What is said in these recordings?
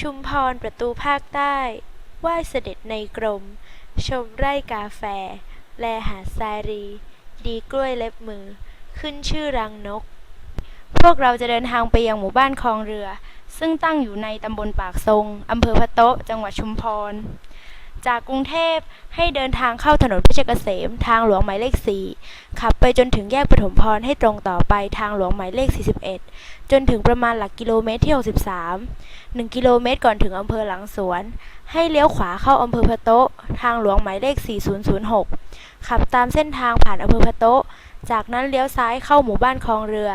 ชุมพรประตูภาคใต้ไหว้เสด็จในกรม ชมไร่กาแฟ แลหาดทรายรี ดีกล้วยเล็บมือ ขึ้นชื่อรังนก พวกเราจะเดินทางไปยังหมู่บ้านคลองเรือ ซึ่งตั้งอยู่ในตำบลปากทรงอำเภอพะโต๊ะจังหวัดชุมพร จากกรุงเทพให้เดินทางเข้าถนนเพชรเกษม ทางหลวงหมายเลข 4 ขับไปจนถึงแยกปฐมพรให้ตรงต่อไปทางหลวงหมายเลข 41 จนถึงประมาณหลักกิโลเมตรที่ 63 1 กิโลเมตรก่อนถึงอำเภอหลังสวน ให้เลี้ยวขวาเข้าอำเภอพะโตะทางหลวงหมายเลข 4006 ขับตามเส้นทางผ่านอำเภอพะโตะจากนั้นเลี้ยวซ้ายเข้าหมู่บ้านคลองเรือ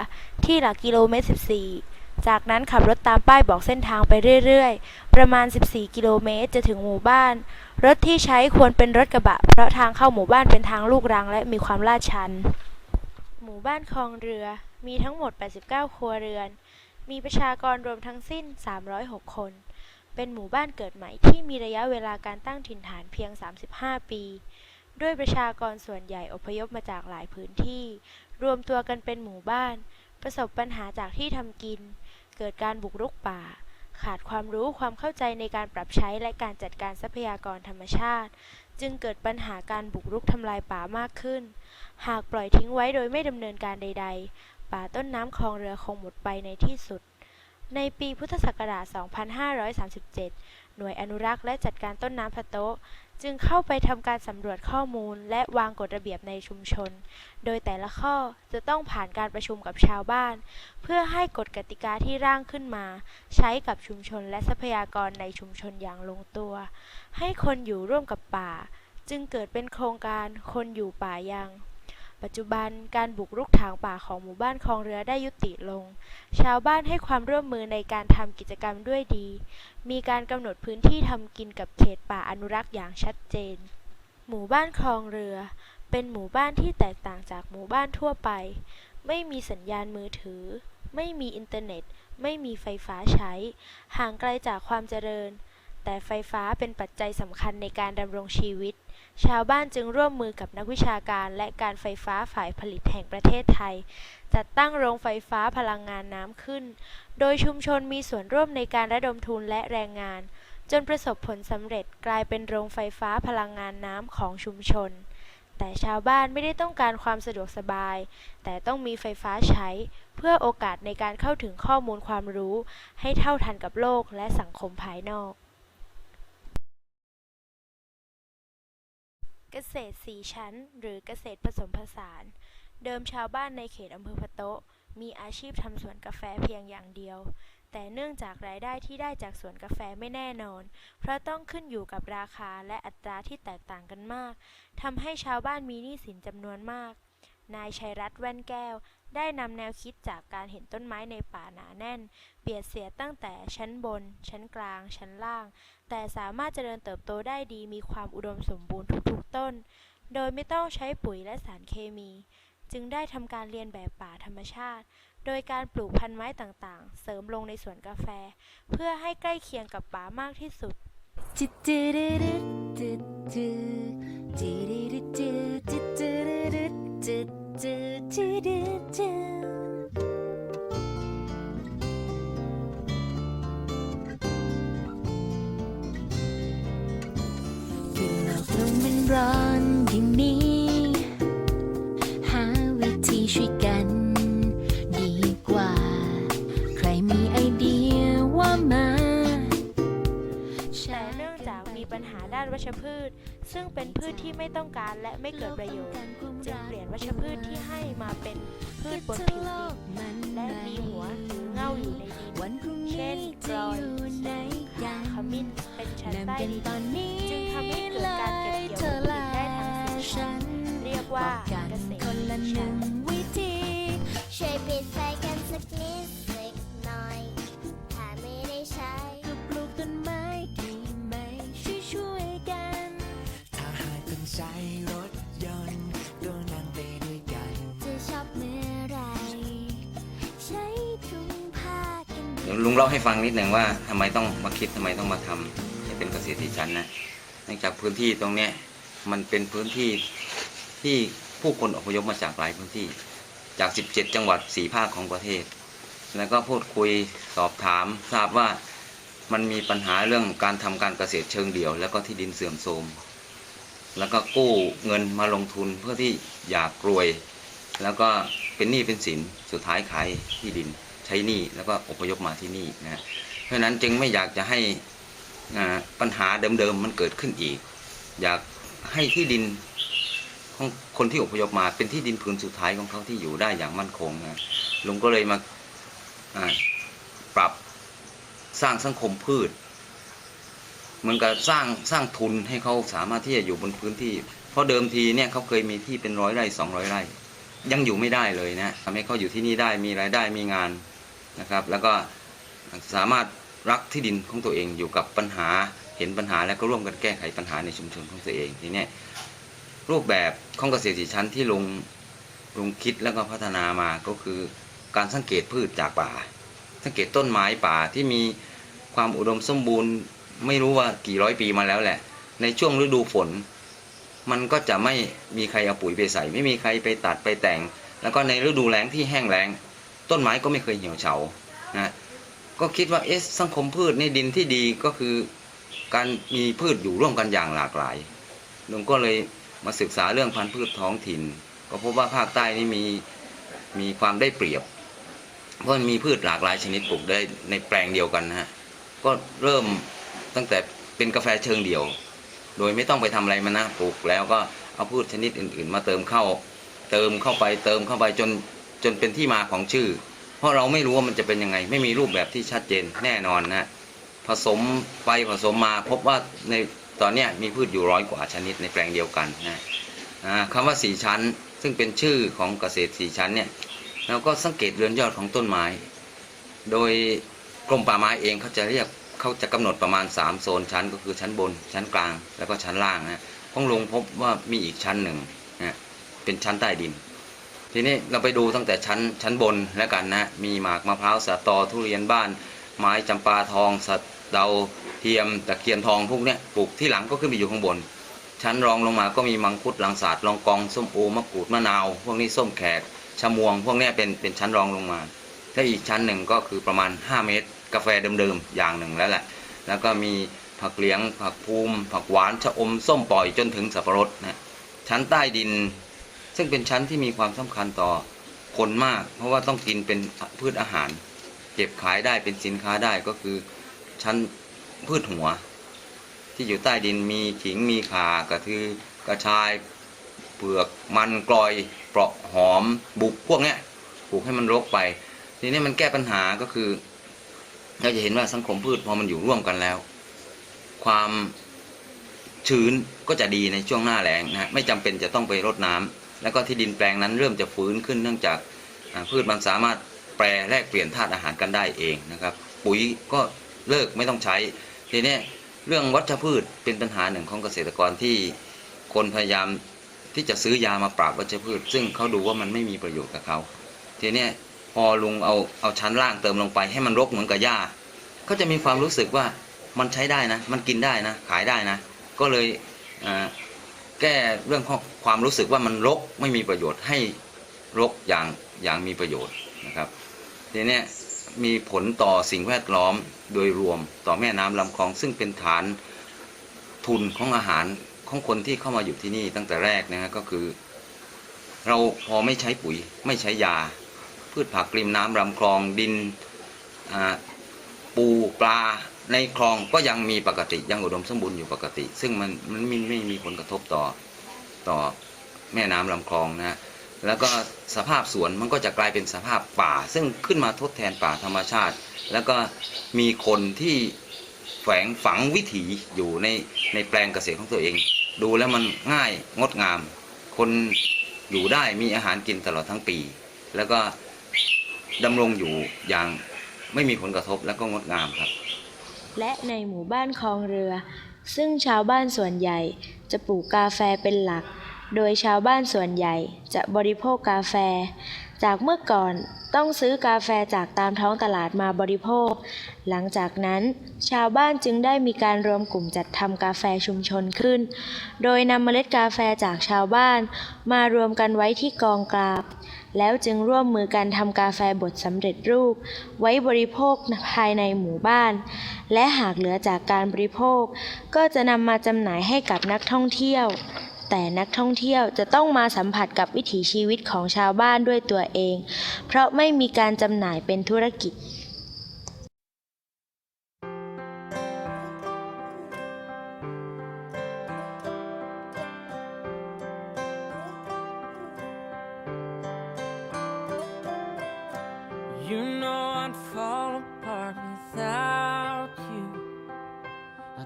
ที่หลักกิโลเมตร 14 จากนั้นขับรถตามป้ายบอกเส้นทางไปเรื่อยๆ ประมาณ 14 กิโลเมตรจะถึงหมู่บ้าน รถที่ใช้ควรเป็นรถกระบะ เพราะทางเข้าหมู่บ้านเป็นทางลูกรังและมีความลาดชัน หมู่บ้านคลองเรือ มีทั้งหมด 89 ครัวเรือน มีประชากรรวมทั้งสิ้น 306 คน เป็นหมู่บ้านเกิดใหม่ที่มีระยะเวลาการตั้งถิ่นฐานเพียง 35 ปี ด้วยประชากรส่วนใหญ่อพยพมาจากหลายพื้นที่ รวมตัวกันเป็นหมู่บ้าน ประสบปัญหาจากที่ทำกิน เกิดการบุกรุกป่า ขาดความรู้ความเข้าใจในการปรับใช้และการจัดการทรัพยากรธรรมชาติ จึงเกิดปัญหาการบุกรุกทำลายป่ามากขึ้น หากปล่อยทิ้งไว้โดยไม่ดำเนินการใด ๆ ป่าต้นน้ำคลองเรือคงหมดไปในที่สุดในปีพุทธศักราช 2537 หน่วยอนุรักษ์และจัดการต้นน้ำพะโต๊ะ จึงเข้าไปทำการสำรวจข้อมูล และวางกฎระเบียบในชุมชน โดยแต่ละข้อจะต้องผ่านการประชุมกับชาวบ้าน เพื่อให้กฎกติกาที่ร่างขึ้นมา ใช้กับชุมชนและทรัพยากรในชุมชนอย่างลงตัว ให้คนอยู่ร่วมกับป่า จึงเกิดเป็นโครงการคนอยู่ป่ายัง ปัจจุบันการบุกรุกถางป่าของหมู่บ้านคลองเรือได้ยุติลง ชาวบ้านให้ความร่วมมือในการทำกิจกรรมด้วยดี มีการกำหนดพื้นที่ทำกินกับเขตป่าอนุรักษ์อย่างชัดเจน หมู่บ้านคลองเรือ เป็นหมู่บ้านที่แตกต่างจากหมู่บ้านทั่วไป ไม่มีสัญญาณมือถือ ไม่มีอินเทอร์เน็ต ไม่มีไฟฟ้าใช้ ห่างไกลจากความเจริญ แต่ไฟฟ้าเป็นปัจจัยสำคัญในการดำรงชีวิต ชาวบ้านจึงร่วมมือกับนักวิชาการและการไฟฟ้าฝ่ายผลิตแห่งประเทศไทย จัดตั้งโรงไฟฟ้าพลังงานน้ำขึ้น โดยชุมชนมีส่วนร่วมในการระดมทุนและแรงงาน จนประสบผลสำเร็จกลายเป็นโรงไฟฟ้าพลังงานน้ำของชุมชน แต่ชาวบ้านไม่ได้ต้องการความสะดวกสบาย แต่ต้องมีไฟฟ้าใช้ เพื่อโอกาสในการเข้าถึงข้อมูลความรู้ ให้เท่าทันกับโลกและสังคมภายนอก เกษตรสีชั้น หรือเกษตรผสมผสาน เดิมชาวบ้านในเขตอำเภอพะโตะมีอาชีพทำสวนกาแฟเพียงอย่างเดียว แต่เนื่องจากรายได้ที่ได้จากสวนกาแฟไม่แน่นอน เพราะต้องขึ้นอยู่กับราคาและอัตราที่แตกต่างกันมากทำให้ชาวบ้านมีหนี้สินจำนวนมาก นายชัยรัตน์แว่นแก้ว ได้นำแนวคิดจากการเห็นต้นไม้ในป่าหนาแน่น บียดเสียดตั้งแต่ชั้นบน ชั้นกลาง ชั้นล่าง แต่สามารถเจริญเติบโตได้ดีมีความอุดมสมบูรณ์ทุกๆต้น โดยไม่ต้องใช้ปุ๋ยและสารเคมี จึงได้ทำการเรียนแบบป่าธรรมชาติ โดยการปลูกพันธุ์ไม้ต่างๆ เสริมลงในสวนกาแฟ เพื่อให้ใกล้เคียงกับป่ามากที่สุดคือ ญหาด้านวัชพืช ซึ่งเป็นพืชที่ไม่ต้องการและไม่เกิดประโยชน์จึงเปลี่ยนวัชพืชที่ให้มาเป็นพืชบนผิวดินและมีหัวหรือเง่าอยู่ในดินวันพรุ่งเช่นี้นกจะรอยอยู่ไหนขากันขมิ้นเป็นชั้นเริ่มใต้กันดินตอนนี้จึงทำ ลุงเล่าให้ฟังนิดหนึ่งว่าทำไมต้องมาคิดทำไมต้องมาทำให้เป็นเกษตรที่ชั้นนะเนื่องจากพื้นที่ตรงเนี้ยมันเป็นพื้นที่ที่ผู้คนอพยพมาจากหลายพื้นที่ จาก 17 จังหวัด4ภาคของประเทศ แล้วก็พูดคุยสอบถามทราบว่ามันมีปัญหาเรื่องการทำการเกษตรเชิงเดี่ยว แล้วก็ที่ดินเสื่อมโทรมแล้วก็กู้เงินมาลงทุนเพื่อที่อยากรวย แล้วก็เป็นหนี้เป็นสินสุดท้ายขายที่ดิน ช้นี้แล้วก็อพยพมาที่นี่นะเพราะฉะนั้นจึงไม่อยากจะให้ปัญหาเดิมๆมันเกิดขึ้นอีก อยากให้ที่ดินของคนที่อพยพมาเป็นที่ดินผืนสุดท้ายของเขาที่อยู่ได้อย่างมั่นคงนะลุงก็เลยมาอ่าปรับสร้างสังคมพืชเหมือนกับสร้างสร้างทุนให้เขาสามารถที่จะอยู่บนพื้นที่ เพราะเดิมทีเนี่ยเขาเคยมีที่เป็นร้อยไร่สองร้อยไร่ ยังอยู่ไม่ได้เลยนะทำให้เขาอยู่ที่นี่ได้มีรายได้มีงาน นะครับ แล้วก็สามารถรักที่ดินของตัวเองอยู่กับปัญหาเห็นปัญหาแล้วก็ร่วมกันแก้ไขปัญหาในชุมชนของตัวเองทีเนี้ยรูปแบบของเกษตรสีชั้นที่ลงลงคิดแล้วก็พัฒนามาก็คือการสังเกตพืชจากป่า สังเกตต้นไม้ป่าที่มีความอุดมสมบูรณ์ไม่รู้ว่ากี่ร้อยปีมาแล้วแหละ ในช่วงฤดูฝน มันก็จะไม่มีใครเอาปุ๋ยไปใส่ ไม่มีใครไปตัดไปแต่ง แล้วก็ในฤดูแล้งที่แห้งแล้ง ต้นไม้ก็ไม่เคยเหี่ยวเฉานะก็คิดว่าเอ๊ะสังคมพืชในดินที่ดีก็คือการมีพืชอยู่ร่วมกันอย่างหลากหลายลุงก็เลยมาศึกษาเรื่องพันธุ์พืชท้องถิ่น ก็พบว่าภาคใต้นี่มีมีความได้เปรียบ เพราะมีพืชหลากหลายชนิดปลูกได้ในแปลงเดียวกันนะฮะก็เริ่มตั้งแต่เป็นกาแฟเชิงเดี่ยว โดยไม่ต้องไปทำอะไรมันนะปลูกแล้วก็เอาพืชชนิดอื่น ๆ มาเติมเข้า เติมเข้าไปเติมเข้าไปจน จนเป็นที่มาของชื่อ เพราะเราไม่รู้ว่ามันจะเป็นยังไง ไม่มีรูปแบบที่ชัดเจนแน่นอนนะผสมไปผสมมาพบว่าในตอนนี้มีพืชอยู่ร้อยกว่าชนิดในแปลงเดียวกันนะอ่าคำว่าสี่ชั้น ซึ่งเป็นชื่อของเกษตรสี่ชั้นเนี่ยเราก็สังเกตเรือนยอดของต้นไม้ โดยกรมป่าไม้เองเขาจะเรียกเขาจะกำหนดประมาณ 3 โซนชั้นก็คือชั้นบน ชั้นกลางแล้วก็ชั้นล่างนะของลงพบว่ามีอีกชั้นหนึ่งนะเป็นชั้นใต้ดิน ทีนี้เราไปดูตั้งแต่ชั้นชั้นบนแล้วกันนะมีหมากมะพร้าวสะตอทุเรียนบ้าน ไม้จำปาทองสะเดาเทียมตะเคียนทองพวกเนี้ยปลูกที่หลังก็ขึ้นไปอยู่ข้างบน ชั้นรองลงมาก็มีมังคุดลังสาดลองกองส้มโอมะกรูดมะนาวพวกนี้ส้มแขกชะมวง พวกเนี้ยเป็นเป็นชั้นรองลงมา ถ้าอีกชั้นหนึ่งก็คือประมาณ 5 เมตร กาแฟเดิมๆอย่างหนึ่งแล้วแหละ แล้วก็มีผักเหลียงผักภูมิ ผักหวานชะอมส้มปล่อยจนถึงสับปะรดนะชั้นใต้ดิน ซึ่งเป็นชั้นที่มีความสำคัญต่อคนมาก เพราะว่าต้องกินเป็นพืชอาหาร เก็บขายได้เป็นสินค้าได้ก็คือชั้นพืชหัว ที่อยู่ใต้ดินมีขิงมีข่ากระทือกระชายเปลือกมันกลอยเปราะหอมบุกพวกเนี้ยปลูกให้มันรกไป ทีนี้มันแก้ปัญหาก็คือเราจะเห็นว่าสังคมพืชพอมันอยู่ร่วมกันแล้ว ความชื้นก็จะดีในช่วงหน้าแล้งนะฮะไม่จำเป็นจะต้องไปรดน้ำ แล้วก็ที่ดินแปลงนั้นเริ่มจะฟื้นขึ้นเนื่องจากพืชมันสามารถแปรแลกเปลี่ยนธาตุอาหารกันได้เองนะครับ ปุ๋ยก็เลิกไม่ต้องใช้ทีนี้เรื่องวัชพืชเป็นปัญหาหนึ่งของเกษตรกรที่คนพยายามที่จะซื้อยามาปราบวัชพืช ซึ่งเขาดูว่ามันไม่มีประโยชน์กับเขาทีนี้พอลุงเอาเอาชั้นล่างเติมลงไปให้มันรกเหมือนกับหญ้าก็จะมีความรู้สึกว่ามันใช้ได้นะ มันกินได้นะ ขายได้นะ ก็เลยอ่า แก้เรื่องของความรู้สึกว่ามันรกไม่มีประโยชน์ให้รกอย่างอย่างมีประโยชน์นะครับทีนี้มีผลต่อสิ่งแวดล้อมโดยรวมต่อแม่น้ำลำคลอง ซึ่งเป็นฐานทุนของอาหารของคนที่เข้ามาอยู่ที่นี่ตั้งแต่แรกนะฮะก็คือ เราพอไม่ใช้ปุ๋ยไม่ใช้ยา พืชผักริมน้ำลำคลองดินปูปลา ในคลองก็ยังมีปกติยังอุดมสมบูรณ์อยู่ปกติ ซึ่งมันมันไม่ไม่มีผลกระทบต่อต่อแม่น้ำลำคลองนะฮะแล้วก็สภาพสวนมันก็จะกลายเป็นสภาพป่า ซึ่งขึ้นมาทดแทนป่าธรรมชาติ แล้วก็มีคนที่แฝงฝังวิถีอยู่ในในแปลงเกษตรของตัวเอง ดูแล้วมันง่ายงดงาม คนอยู่ได้มีอาหารกินตลอดทั้งปี แล้วก็ดำรงอยู่อย่างไม่มีผลกระทบแล้วก็งดงามครับ และในหมู่บ้านคลองเรือ ซึ่งชาวบ้านส่วนใหญ่จะปลูกกาแฟเป็นหลัก โดยชาวบ้านส่วนใหญ่จะบริโภคกาแฟ จากเมื่อก่อนต้องซื้อกาแฟจากตามท้องตลาดมาบริโภค หลังจากนั้นชาวบ้านจึงได้มีการรวมกลุ่มจัดทำกาแฟชุมชนขึ้น โดยนำเมล็ดกาแฟจากชาวบ้าน มารวมกันไว้ที่กองกลาบ แล้วจึงร่วมมือกันทำกาแฟบดสำเร็จรูป ไว้บริโภคภายในหมู่บ้าน และหากเหลือจากการบริโภค ก็จะนำมาจำหน่ายให้กับนักท่องเที่ยว แต่นักท่องเที่ยวจะต้องมาสัมผัสกับวิถีชีวิตของชาวบ้านด้วยตัวเอง เพราะไม่มีการจำหน่ายเป็นธุรกิจ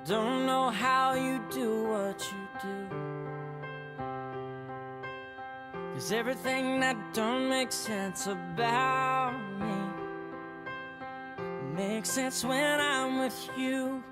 don't know how you do what you do. Cause everything that don't make sense about me makes sense when I'm with you.